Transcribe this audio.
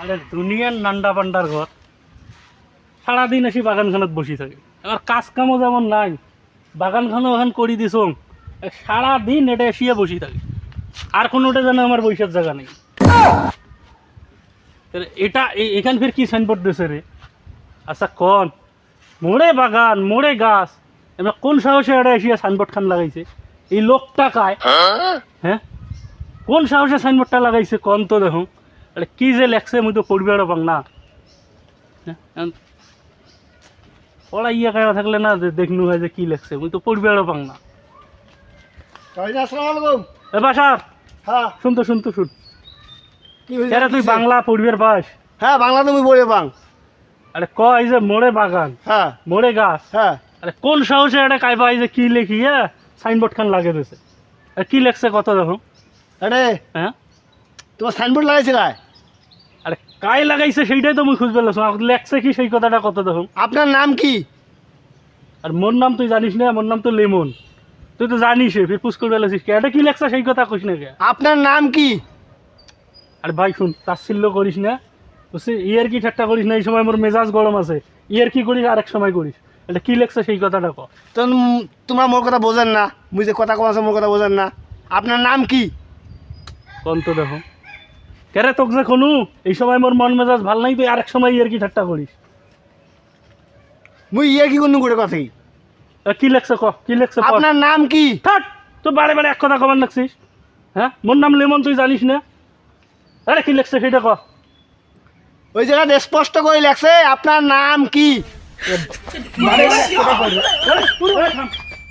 আরে দুনিয়ার নান্ডা পান্ডার ঘর। সারাদিন এসে বাগানখানত বসি থাকে। আমার কাজ কামও যেমন নাই বাগানখানো এখন করে দিছ। সারাদিন এটা এসিয়ে বসি থাকে। আর কোনোটা যেন আমার বৈশাখ জায়গা নেই। এটা এখান ফের কি সাইনবোর্ড দিয়েছে রে? আচ্ছা কন? মোড়ে বাগান মোড়ে গাছ। এবার কোন সাহসে এটা এসিয়া সাইনবোর্ড খান লাগাইছে? এই লোকটা কায়? হ্যাঁ? কোন সাহসে সাইনবোর্ডটা লাগাইছে? কন তো দেখুন। আরে কি যে লেখছে মুই তো পড়বে আরও পাং না। এখন পড়াইয়া কারা থাকলে না যে দেখনু হয় যে কি লেখছে মুই তো পড়বে আরও পাং না। এ বাসার হ্যাঁ। শুনতো শুনতো শুন এরা তুই বাংলা পড়বির পাস। হ্যাঁ বাংলা তুমি বলে বাং আরে ক এই যে মোড়ে বাগান হ্যাঁ। মোড়ে গাছ। হ্যাঁ। আরে কোন সাহসে এটা কাইবা এই যে কি লেখি হ্যাঁ সাইনবোর্ড খান লাগে দিয়েছে আর কি লেখছে কত দেখো আরে হ্যাঁ তোমার সাইনবোর্ড লাগাইছে গায়ে আরে কাই লাগাইছে সেইটাই তো মুই খুঁজবে লেখছে কি সেই কথাটা কত দেখো আপনার নাম কি? আর মোর নাম তুই জানিস না মোর নাম তো লেমন। তুই তো জানিস ফির পুস করে ফেলেছিস কে? এটা কি লেখছে সেই কথা কইস না কে? আপনার নাম কি? আর ভাই শুন তাচ্ছিল্য করিস না। বুঝছি? ইয়ার কি ঠাট্টা করিস না এই সময় মোর মেজাজ গরম আছে। ইয়ার কি করিস আরেক সময় করিস। এটা কি লেখছে সেই কথাটা ক? তো তোমরা মোর কথা বোঝেন না। মুই যে কথা কম আছে মোর কথা বোঝেন না। আপনার নাম কি? কোন তো দেখো। কেরে তোক যে কোনো? এই সময় মোর মন মেজাজ ভালো নাই তুই আরেক সময় ইয়ার কি ঠাট্টা করিস? মুই ইয়ে কি করুন করে কথা কি? আর কি লেখছে ক? কি লেখছে আপনার নাম কি? থাক তো বারে বারে এক কথা কবার লাগছিস হ্যাঁ? মোর নাম লেমন তুই জানিস না? আরে কি লেখছে সেটা ক? ওই জায়গায় স্পষ্ট করে লেখছে আপনার নাম কি?